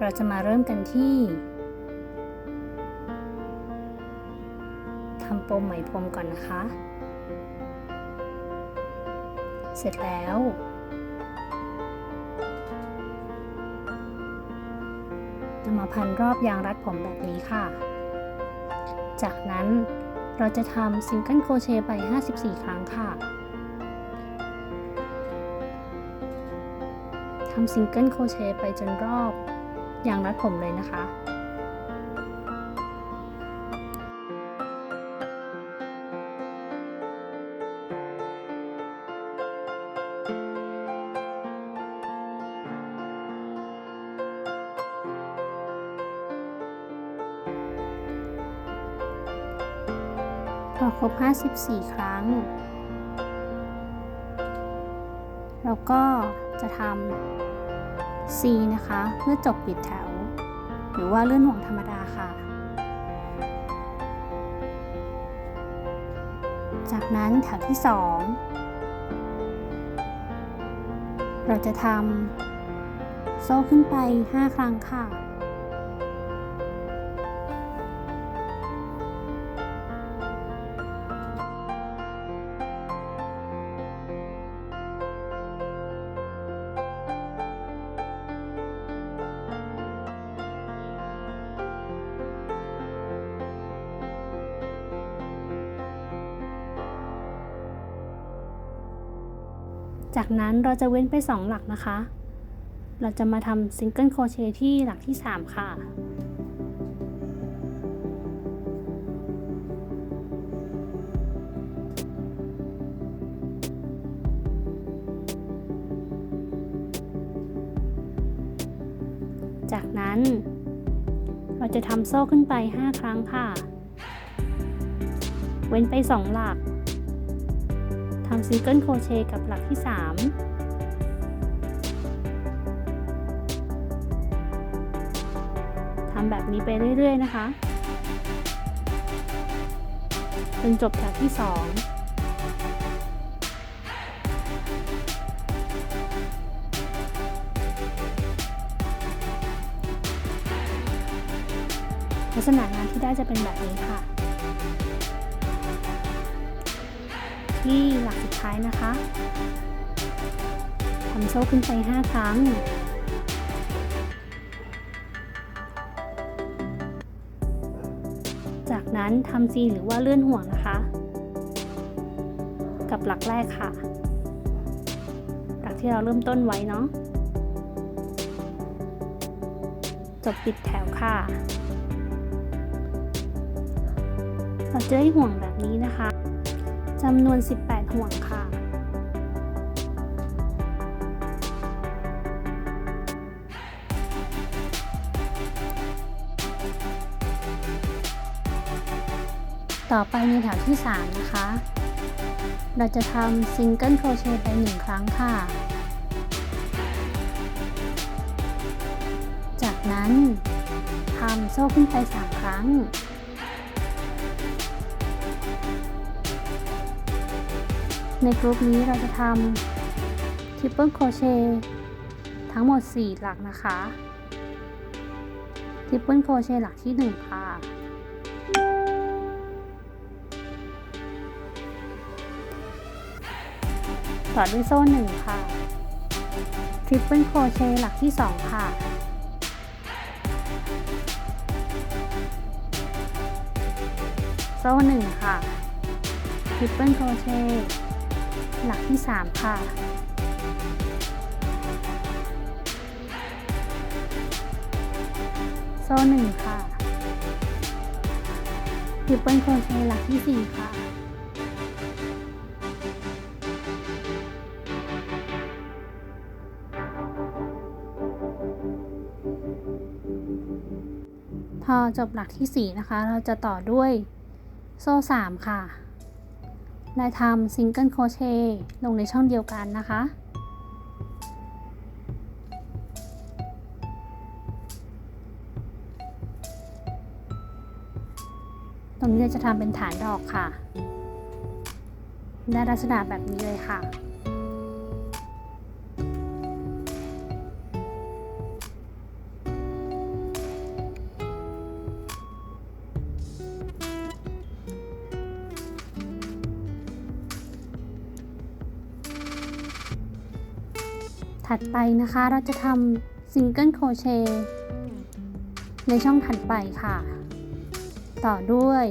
เราจะมาเริ่มกันที่ทำปมไหมพรมก่อนนะคะ เสร็จแล้วนำมาพันรอบยางรัดผมแบบนี้ค่ะ จากนั้นเราจะทำซิงเกิลโครเชต์ไป 54 ครั้งค่ะทำซิงเกิลโครเชต์ไปจนรอบ ยางรัดผมเลยนะคะ พอครบ 54 ครั้งเราก็จะทำ C นะคะ เมื่อจบปิดแถว หรือว่าเลื่อนห่วงธรรมดาค่ะ จากนั้นแถวที่ 2 เราจะทำโซ่ขึ้นไป 5 ครั้งค่ะ จากนั้นเราจะเว้นไป 2 หลักนะคะ เราจะมาทำซิงเกิลโครเชต์ที่หลักที่ 3 ค่ะจากนั้น เราจะทำโซ่ขึ้นไป 5 ครั้งค่ะ เว้นไป 2 หลักำซิงเกิลโคเชต์กับหลักที่ 3ทำแบบนี้ไปเรื่อย ๆ นะคะ จนจบแถวที่ 2ลักษณะงานที่ได้จะเป็นแบบนี้ค่ะ ที่หลักสุดท้ายนะคะทำโซ่ขึ้นไป 5 ครั้ง จากนั้นทำซีหรือว่าเลื่อนห่วงนะคะ กับหลักแรกค่ะ หลักที่เราเริ่มต้นไว้เนาะจบปิดแถวค่ะเราจะได้ห่วงแบบนี้นะคะ จำนวน 18 ห่วงค่ะ ต่อไปในแถวที่ 3 นะคะ เราจะทำซิงเกิลโครเชต์ไป 1 ครั้งค่ะ จากนั้นทำโซ่ขึ้นไป 3 ครั้ง ในกลุ่มนี้เราจะทำทริปเปิลโครเชต์ทั้งหมด 4 หลักนะคะทริปเปิลโครเชต์หลักที่ 1 ค่ะ ต่อด้วยโซ่ 1 ค่ะทริปเปิลโครเชต์หลักที่ 2 ค่ะโซ่1ค่ะทริปเปิลโครเชต์ หลักที่ 3 ค่ะ โซ่หนึ่งค่ะทริปเปิลโครเชต์หลักที่ 4 ค่ะ พอจบหลักที่ 4 นะคะ เราจะต่อด้วยโซ่ 3 ค่ะ และทำซิงเกิลโครเชต์ลงในช่องเดียวกันนะคะ ตรงนี้เราจะทำเป็นฐานดอกค่ะ ได้ลักษณะแบบนี้เลยค่ะ ถัดไปนะคะ เราจะทำซิงเกิลโครเชต์ในช่องถัดไปค่ะ ต่อด้วย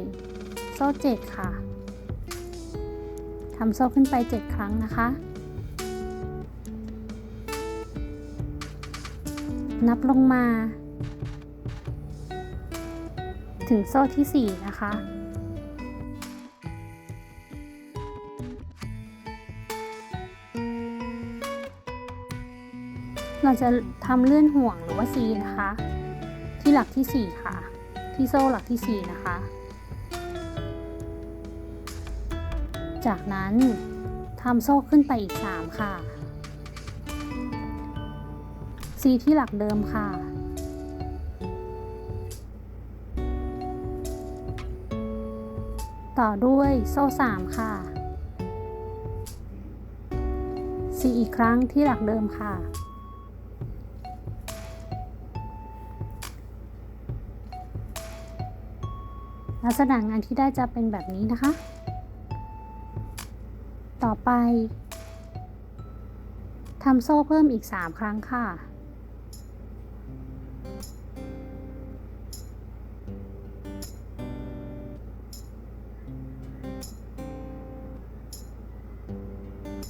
โซ่เจ็ดค่ะทำโซ่ขึ้นไป 7 ครั้งนะคะ นับลงมา ถึงโซ่ที่ 4 นะคะ เราจะทำเลื่อนห่วงหรือว่า C นะคะ ที่หลักที่ 4 ค่ะ ที่โซ่หลักที่ 4 นะคะ จากนั้นทำโซ่ขึ้นไปอีก 3 ค่ะ C ที่หลักเดิมค่ะต่อด้วยโซ่ 3 ค่ะ C อีกครั้งที่หลักเดิมค่ะ ลักษณะงานที่ได้จะเป็นแบบนี้นะคะ ต่อไปทำโซ่เพิ่มอีก 3 ครั้งค่ะ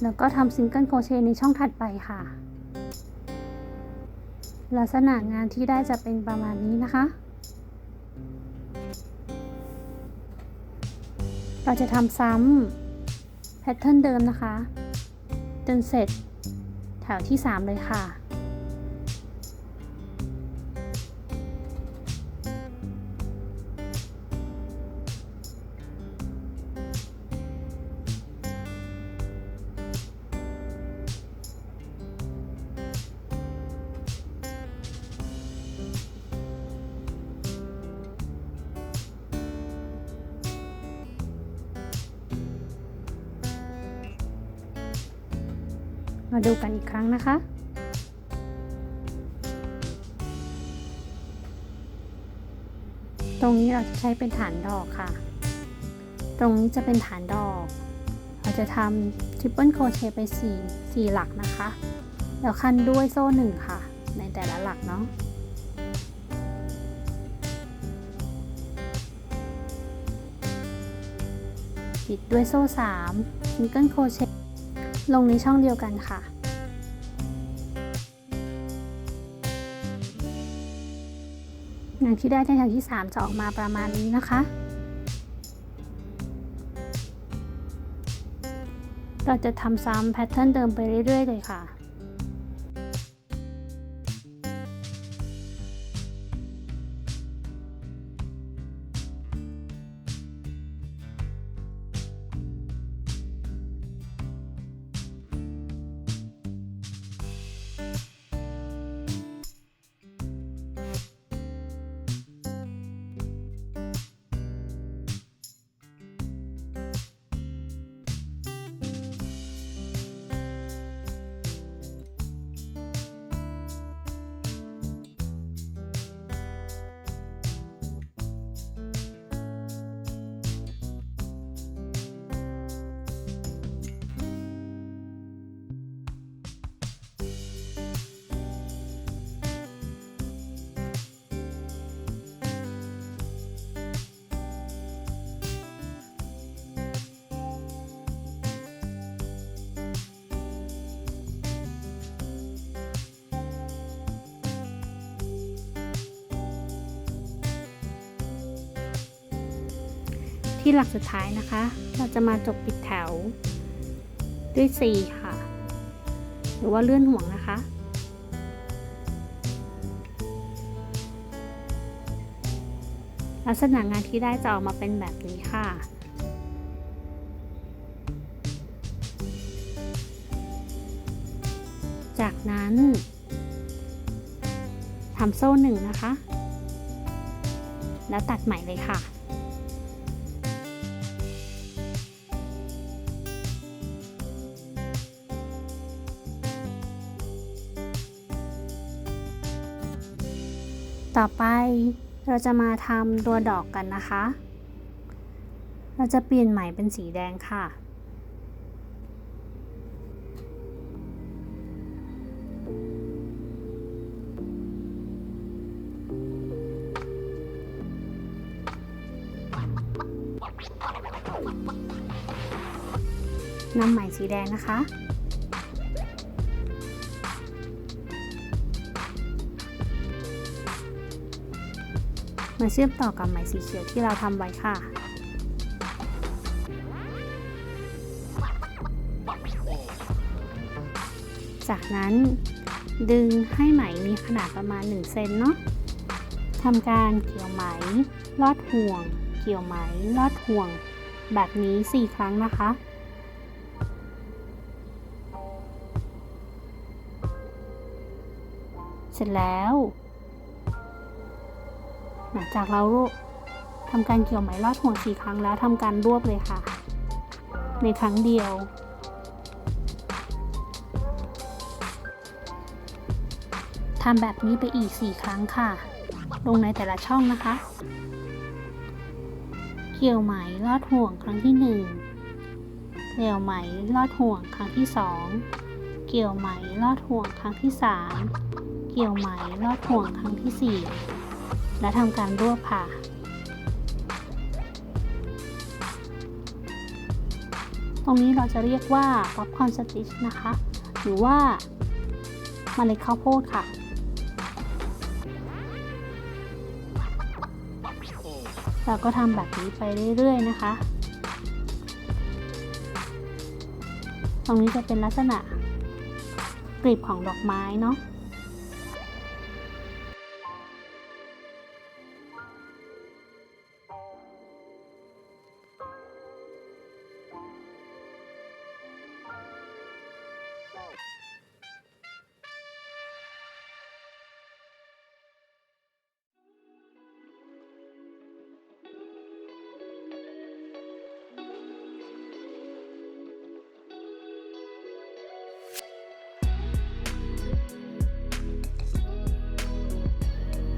แล้วก็ทำซิงเกิลโครเชต์ในช่องถัดไปค่ะ ลักษณะงานที่ได้จะเป็นประมาณนี้นะคะ เราจะทำซ้ำแพทเทิร์นเดิมนะคะ จนเสร็จแถวที่ 3 เลยค่ะ ดูกันอีกครั้งนะคะ ตรงนี้เราจะใช้เป็นฐานดอกค่ะ ตรงนี้จะเป็นฐานดอก เราจะทำทริปเปิลโครเชต์ไป4 4หลักนะคะ แล้วขั้นด้วยโซ่หนึ่งค่ะ ในแต่ละหลักเนาะปิดด้วยโซ่3ซิงเกิลโครเชต์ลงในช่องเดียวกันค่ะ อย่างที่ได้ในแถวที่ 3 จะออกมาประมาณนี้นะคะ เราจะทำซ้ำแพทเทิร์นเดิมไปเรื่อยๆเลยค่ะ ที่หลักสุดท้ายนะคะ เราจะมาจบปิดแถว ด้วย C ค่ะ หรือว่าเลื่อนห่วงนะคะ ลักษณะงานที่ได้จะออกมาเป็นแบบนี้ค่ะจากนั้นทำโซ่หนึ่งนะคะ แล้วตัดใหม่เลยค่ะ ต่อไปเราจะมาทำตัวดอกกันนะคะ เราจะเปลี่ยนไหมเป็นสีแดงค่ะ นำไหมสีแดงนะคะ มาเชื่อมต่อกับไหมสีเขียวที่เราทำไว้ค่ะจากนั้นดึงให้ไหมมีขนาดประมาณ 1 เซนเนาะทำการเกี่ยวไหม ลอดห่วง เกี่ยวไหม ลอดห่วง แบบนี้ 4 ครั้งนะคะ เสร็จแล้ว หลังจากเรารวบทำการเกี่ยวไหมลอดห่วง4ครั้งแล้วทำการรวบเลยค่ะ ในครั้งเดียวทำแบบนี้ไปอีก 4 ครั้งค่ะ ลงในแต่ละช่องนะคะ เกี่ยวไหมลอดห่วงครั้งที่ 1เกี่ยวไหมลอดห่วงครั้งที่ 2 เกี่ยวไหมลอดห่วงครั้งที่ 3 เกี่ยวไหมลอดห่วงครั้งที่ 4 และทำการรวบค่ะ ตรงนี้เราจะเรียกว่า popcorn stitch นะคะ หรือว่าเมล็ดข้าวโพดค่ะ เราก็ทำแบบนี้ไปเรื่อยๆนะคะ ตรงนี้จะเป็นลักษณะกลีบของดอกไม้เนาะ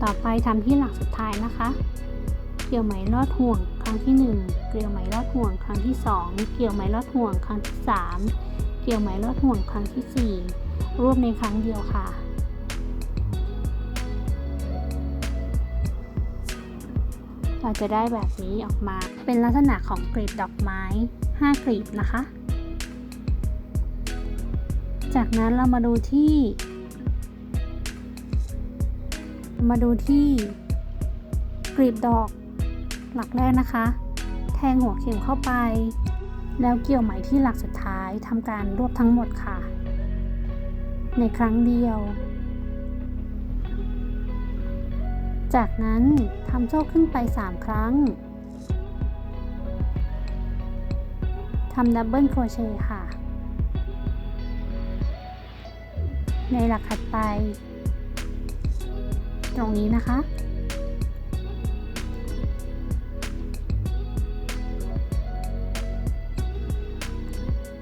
ต่อไปทำที่หลักสุดท้ายนะคะ เกี่ยวไหมลอดห่วงครั้งที่ 1 เกี่ยวไหมลอดห่วงครั้งที่ 2 เกี่ยวไหมลอดห่วงครั้งที่ 3 เกี่ยวไหมลอดห่วงครั้งที่ 4 รวบในครั้งเดียวค่ะเราจะได้แบบนี้ออกมา เป็นลักษณะของกลีบดอกไม้ 5 กลีบนะคะ จากนั้นเรามาดูที่ มาดูที่กลีบดอกหลักแรกนะคะ แทงหัวเข็มเข้าไป แล้วเกี่ยวไหมที่หลักสุดท้ายทำการรวบทั้งหมดค่ะ ในครั้งเดียว จากนั้นทำโซ่ขึ้นไป 3 ครั้งทำดับเบิลโครเชต์ค่ะ ในหลักถัดไป ตรงนี้นะคะ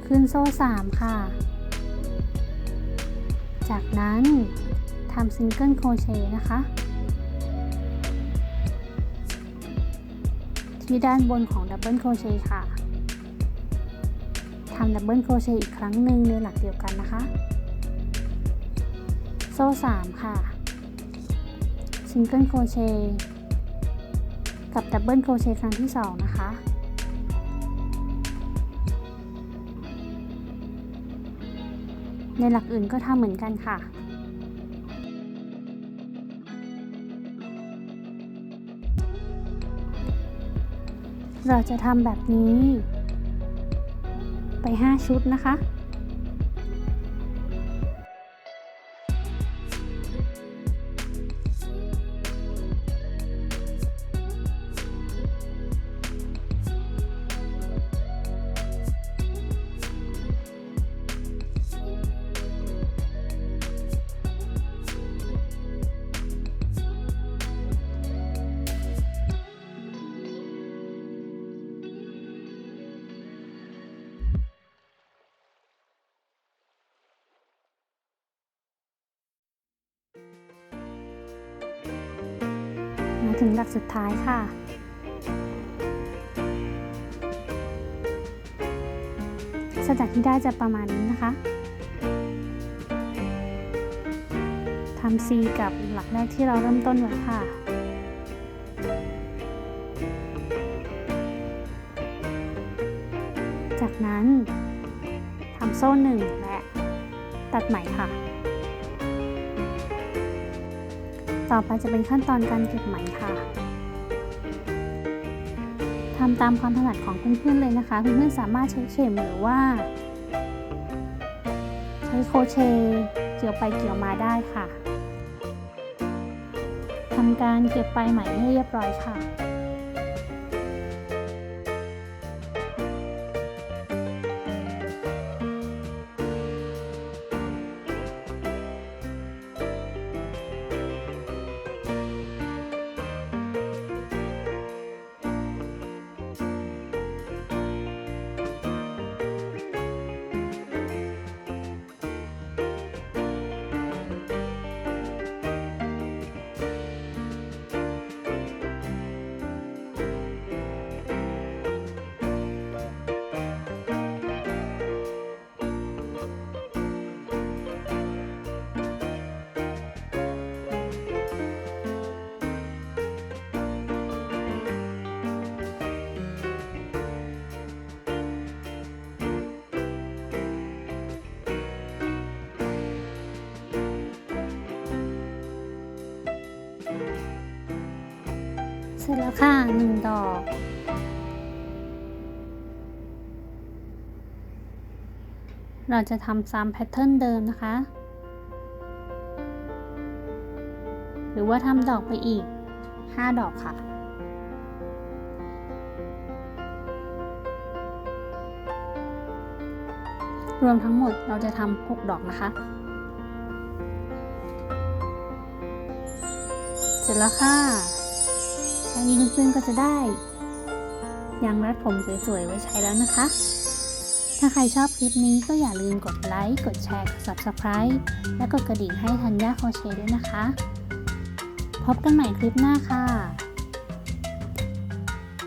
ขึ้นโซ่ 3 ค่ะ จากนั้นทำซิงเกิลโครเชต์นะคะ ที่ด้านบนของดับเบิลโครเชต์ค่ะทำดับเบิลโครเชต์อีกครั้งหนึ่งในหลักเดียวกันนะคะ โซ่ 3 ค่ะ ซิงเกิลโครเชต์กับดับเบิลโครเชต์ครั้งที่ 2 นะคะ ในหลักอื่นก็ทำเหมือนกันค่ะเราจะทำแบบนี้ ไป 5 ชุดนะคะ ถึงหลักสุดท้ายค่ะสแต็กที่ได้จะประมาณนี้นะคะทำ C กับหลักแรกที่เราเริ่มต้นไว้ค่ะจากนั้นทำโซ่หนึ่งและตัดไหมค่ะ ต่อไปจะเป็นขั้นตอนการเก็บไหมค่ะทำตามความถนัดของเพื่อนๆเลยนะคะเพื่อนๆสามารถใช้เข็มหรือว่า ใช้โคเชเกี่ยวไปเกี่ยวมาได้ค่ะทำการเก็บปลายไหมให้เรียบร้อยค่ะ เสร็จแล้วค่ะหนึ่งดอก เราจะทำซ้ำแพทเทิร์นเดิมนะคะ หรือว่าทำดอกไปอีก 5 ดอกค่ะรวมทั้งหมดเราจะทำ6ดอกนะคะ เสร็จแล้วค่ะ แค่นี้เพื่อนๆก็จะได้ยางรัดผมสวยๆ ไว้ใช้แล้วนะคะ ถ้าใครชอบคลิปนี้ก็อย่าลืมกดไลค์ กดแชร์ กด Subscribe และกดกระดิ่งให้ทันย่าโคเช่ด้วยนะคะ พบกันใหม่คลิปหน้าค่ะ